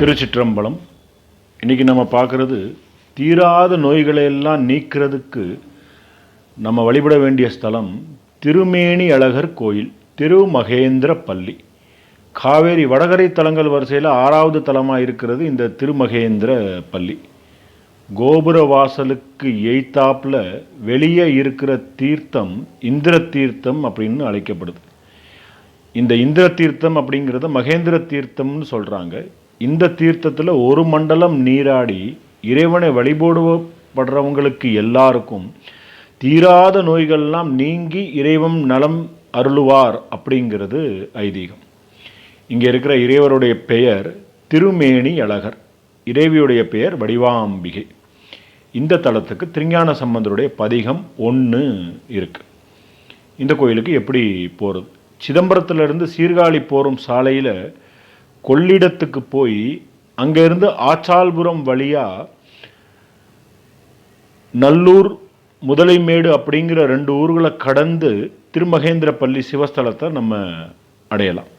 திருச்சிற்றம்பலம். இன்றைக்கி நம்ம பார்க்குறது தீராத நோய்களை எல்லாம் நீக்கிறதுக்கு நம்ம வழிபட வேண்டிய ஸ்தலம் திருமேனி அழகர் கோயில் திருமகேந்திர பள்ளி. காவேரி வடகரை தலங்கள் வரிசையில் ஆறாவது தலமாக இருக்கிறது இந்த திருமகேந்திர பள்ளி. கோபுர வாசலுக்கு எய்த்தாப்பில் வெளியே இருக்கிற தீர்த்தம் இந்திர தீர்த்தம் அப்படின்னு அழைக்கப்படுது. இந்த இந்திர தீர்த்தம் அப்படிங்கிறத மகேந்திர தீர்த்தம்னு சொல்கிறாங்க இந்த தீர்த்தத்தில் ஒரு மண்டலம் நீராடி இறைவனை வழிபடுவப்படுறவங்களுக்கு எல்லாருக்கும் தீராத நோய்கள்லாம் நீங்கி இறைவன் நலம் அருளுவார் அப்படிங்கிறது ஐதீகம். இங்கே இருக்கிற இறைவருடைய பெயர் திருமேனி அழகர். இறைவியுடைய பெயர் வடிவாம்பிகை. இந்த தலத்துக்கு திருஞான சம்பந்தருடைய பதிகம் ஒன்று இருக்குது இந்த கோயிலுக்கு எப்படி போகிறது சிதம்பரத்திலிருந்து சீர்காழி போகும் சாலையில் கொள்ளிடத்துக்கு போய் அங்கேருந்து ஆச்சால்புரம் வழியாக நல்லூர் முதலைமேடு அப்படிங்கிற ரெண்டு ஊர்களை கடந்து திருமகேந்திரப்பள்ளி சிவஸ்தலத்தை நம்ம அடையலாம்.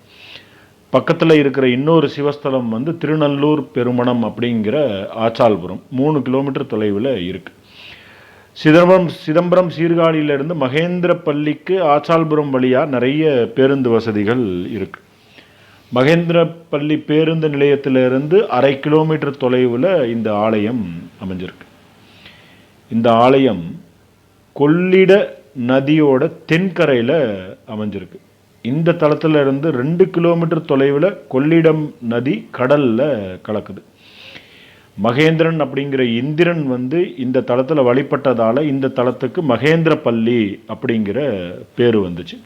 பக்கத்தில் இருக்கிற இன்னொரு சிவஸ்தலம் வந்து திருநல்லூர் பெருமணம் அப்படிங்கிற ஆச்சால்புரம். மூணு கிலோமீட்டர் தொலைவில் இருக்குது சிதம்பரம் சிதம்பரம் சீர்காழியிலிருந்து மகேந்திரப்பள்ளிக்கு ஆச்சால்புரம் வழியாக நிறைய பேருந்து வசதிகள் இருக்குது மகேந்திரப்பள்ளி பேருந்து நிலையத்திலிருந்து அரை கிலோமீட்டர் தொலைவில் இந்த ஆலயம் அமைஞ்சிருக்கு. இந்த ஆலயம் கொள்ளிட நதியோட தென்கரையில் அமைஞ்சிருக்கு. இந்த தளத்தில் இருந்து ரெண்டு கிலோமீட்டர் தொலைவில் கொள்ளிடம் நதி கடலில் கலக்குது. மகேந்திரன் அப்படிங்கிற இந்திரன் வந்து இந்த தளத்தில் வழிபட்டதால் இந்த தளத்துக்கு மகேந்திர பள்ளி அப்படிங்கிற பேர் வந்துச்சு.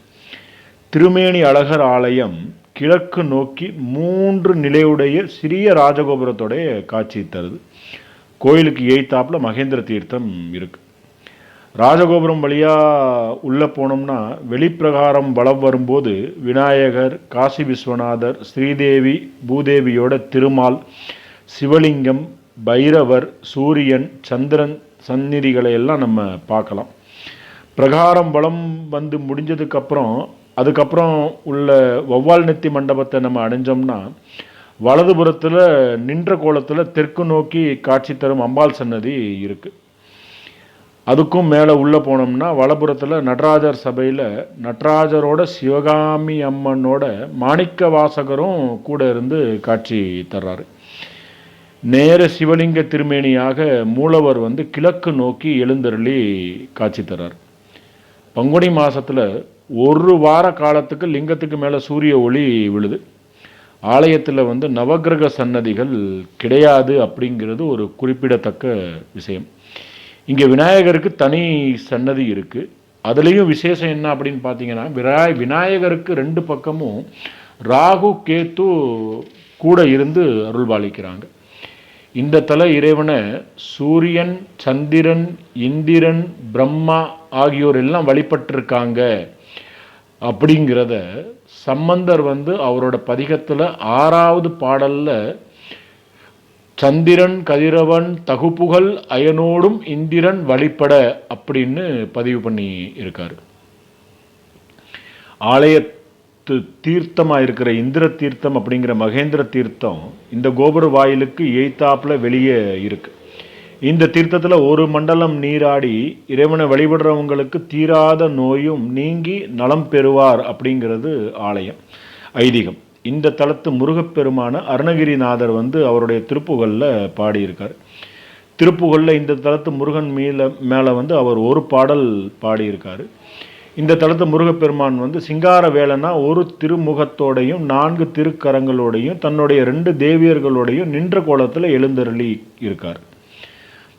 திருமேனி அழகர் ஆலயம் கிழக்கு நோக்கி மூன்று நிலையுடைய சிறிய ராஜகோபுரத்தோடைய காட்சி தருது. கோயிலுக்கு எய்த்தாப்புல மகேந்திர தீர்த்தம் இருக்குது ராஜகோபுரம் வழியாக உள்ளே போனோம்னா வெளிப்பிரகாரம் வலம் வரும்போது விநாயகர் காசி விஸ்வநாதர் ஸ்ரீதேவி பூதேவியோட திருமால் சிவலிங்கம் பைரவர் சூரியன் சந்திரன் சந்நிதிகளை எல்லாம் நம்ம பார்க்கலாம். பிரகாரம் வலம் வந்து முடிஞ்சதுக்கப்புறம் அதுக்கப்புறம் உள்ள வௌவால் நெத்தி மண்டபத்தை நம்ம அடைஞ்சோம்னா வலதுபுறத்தில் நின்ற கோலத்தில் தெற்கு நோக்கி காட்சி தரும் அம்பாள் சன்னதி இருக்குது அதுக்கும் மேலே உள்ளே போனோம்னா வலப்புறத்தில் நடராஜர் சபையில் நடராஜரோட சிவகாமி அம்மனோட மாணிக்க வாசகரும் கூட இருந்து காட்சி தர்றாரு. நேர சிவலிங்க திருமேனியாக மூலவர் வந்து கிழக்கு நோக்கி எழுந்தருளி காட்சி தர்றார். பங்குனி மாதத்தில் ஒரு வார காலத்துக்கு லிங்கத்துக்கு மேலே சூரிய ஒளி விழுது. ஆலயத்தில் வந்து நவக்கிரக சன்னதிகள் கிடையாது அப்படிங்கிறது ஒரு குறிப்பிடத்தக்க விஷயம். இங்கே விநாயகருக்கு தனி சன்னதி இருக்குது அதுலேயும் விசேஷம் என்ன அப்படின்னு பார்த்தீங்கன்னா விநாய விநாயகருக்கு ரெண்டு பக்கமும் ராகு கேத்து கூட இருந்து அருள்பாலிக்கிறாங்க இந்த தல இறைவனை சூரியன் சந்திரன் இந்திரன் பிரம்மா ஆகியோர் எல்லாம் வழிபட்டிருக்காங்க. அப்படிங்கிறத சம்பந்தர் வந்து அவரோட பதிகத்தில் ஆறாவது பாடலில் சந்திரன் கதிரவன் தகுப்புகள் அயனோடும் இந்திரன் வழிபட அப்படின்னு பதிவு பண்ணி இருக்கார். ஆலயத்து தீர்த்தமாக இருக்கிற இந்திர தீர்த்தம் அப்படிங்கிற மகேந்திர தீர்த்தம் இந்த கோபுர வாயிலுக்கு எய்த்தாப்புல வெளியே இருக்குது இந்த தீர்த்தத்தில் ஒரு மண்டலம் நீராடி இறைவனை வழிபடுறவங்களுக்கு தீராத நோயும் நீங்கி நலம் பெறுவார் அப்படிங்கிறது ஆலயம். ஐதீகம். இந்த தலத்து முருகப்பெருமான அருணகிரிநாதர் வந்து அவருடைய திருப்புகளில் பாடியிருக்கார். திருப்புகளில் இந்த தலத்து முருகன் மேல மேலே வந்து அவர் ஒரு பாடல் பாடியிருக்கார். இந்த தளத்து முருகப்பெருமான் வந்து சிங்கார வேலனா ஒரு திருமுகத்தோடையும் நான்கு திருக்கரங்களோடையும் தன்னுடைய ரெண்டு தேவியர்களோடையும் நின்ற கோலத்தில் எழுந்தருளி இருக்கார்.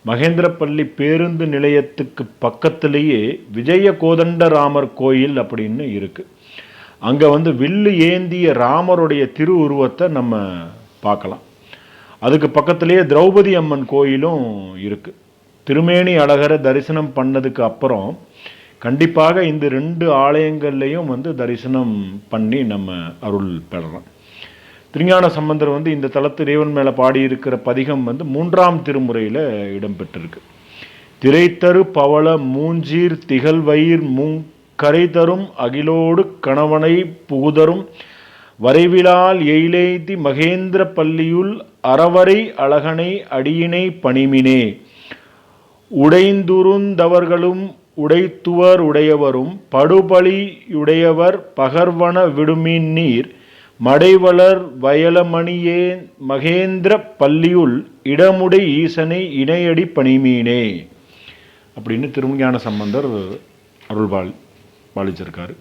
மகேந்திரப்பள்ளி பேருந்து நிலையத்துக்கு பக்கத்திலேயே விஜய கோதண்டராமர் கோயில் அப்படின்னு இருக்குது அங்கே வந்து வில்லு ஏந்திய ராமருடைய திருவுருவத்தை நம்ம பார்க்கலாம். அதுக்கு பக்கத்திலேயே திரௌபதி அம்மன் கோயிலும் இருக்குது திருமேனி அழகரை தரிசனம் பண்ணதுக்கு அப்புறம் கண்டிப்பாக இந்த ரெண்டு ஆலயங்கள்லையும் வந்து தரிசனம் பண்ணி நம்ம அருள் பெறலாம். திருஞான சம்பந்தர் வந்து இந்த தலத்து இறைவன் மேலே பாடியிருக்கிற பதிகம் வந்து மூன்றாம் திருமுறையில் இடம்பெற்றிருக்கு. திரைத்தரு பவள மூஞ்சீர் திகழ்வயிர் மூங் கரை தரும் அகிலோடு கணவனை புகுதரும் வரைவிலால் எயிலேதி மகேந்திர பள்ளியுள் அறவரை அழகனை அடியினை பணிமினே. உடைந்துருந்தவர்களும் உடைத்துவர் உடையவரும் படுபலியுடையவர் பகர்வன விடுமின் நீர் மடைவளர் வயலமணியே மகேந்திர பள்ளியுள் இடமுடை ஈசனை இணையடி பணிமீனே அப்படின்னு திருஞான சம்பந்தர் அருள் பால் பாலிச்சிருக்காரு.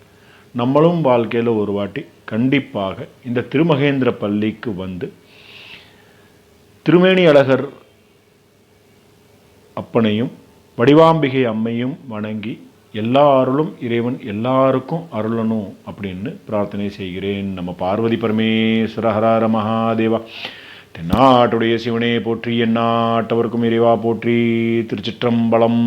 நம்மளும் வாழ்க்கையில் ஒரு வாட்டி கண்டிப்பாக இந்த திருமகேந்திர பள்ளிக்கு வந்து திருமேனி அழகர் அப்பனையும் வடிவாம்பிகை அம்மையும் வணங்கி எல்லா அருளும் இறைவன் எல்லாருக்கும் அருளணும் அப்படின்னு பிரார்த்தனை செய்கிறேன். நம்ம பார்வதி பரமேஸ்வர ஹரார மகாதேவா. தென்னாட்டுடைய சிவனே போற்றி எந்நாட்டவர்க்கும் இறைவா போற்றி திருச்சிற்றம்பலம்.